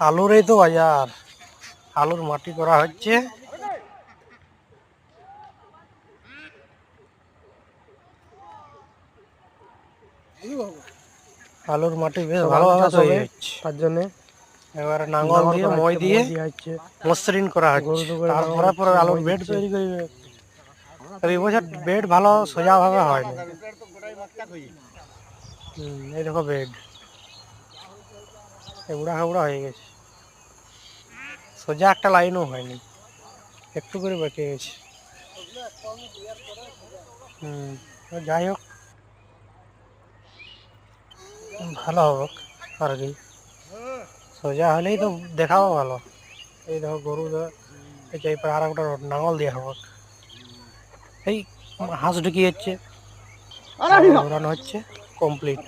আলুর এই তো বাজার। আলুর মাটি করা হচ্ছে। আলুর মাটি বেশ ভালোভাবে তৈরি হচ্ছে। তার জন্য। এবারে নাঙ্গল দিয়ে মই দিয়ে মসৃণ করা হচ্ছে। তারপরে পরে আলুর বেড তৈরি করবে এই বছর বেড ভালো সোজাভাবে হয়নি। হুম, এই দেখো বেড। এবড়া খাবড়া হয়ে গেছে। সোজা একটা লাইনও হয়নি। একটু করে বেঁকে গেছে হুম যাই হোক। ভালো হবে আর কি। সোজা হলেই তো দেখাবো ভালো। এই দেখো গরু এই আর একটা নাঙল দেওয়া হবে এই হাঁস ঢুকিয়ে হচ্ছে। ঘোরানো হচ্ছে কমপ্লিট